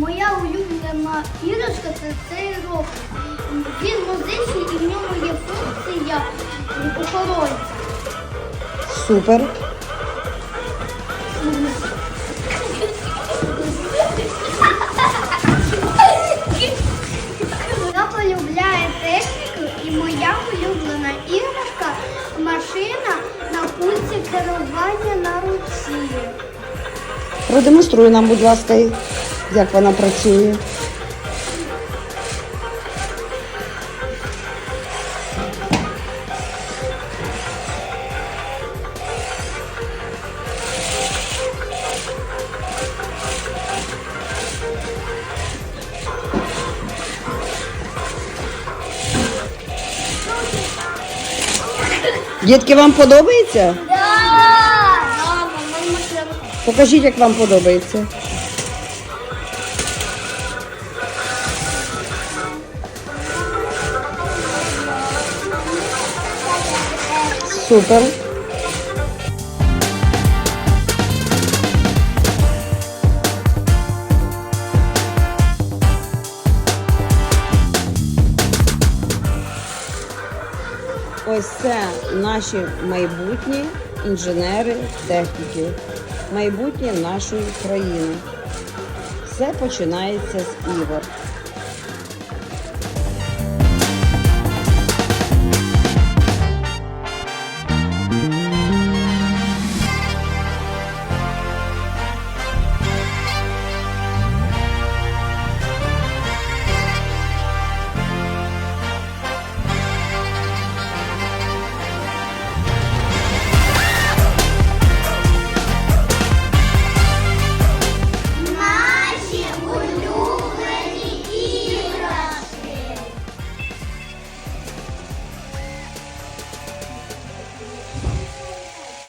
моя улюблена іграшка це цей рок. Він музичний і в ньому є функція охоронця. Супер. Я полюбляю техніку і моя улюблена іграшка машина на пульті керування на руці. Продемонструй нам, будь ласка як вона працює. Дітки, вам подобається? Да! Покажіть, як вам подобається. Супер. Ось це наші майбутні інженери техніки, майбутнє нашої країни. Все починається з ігор.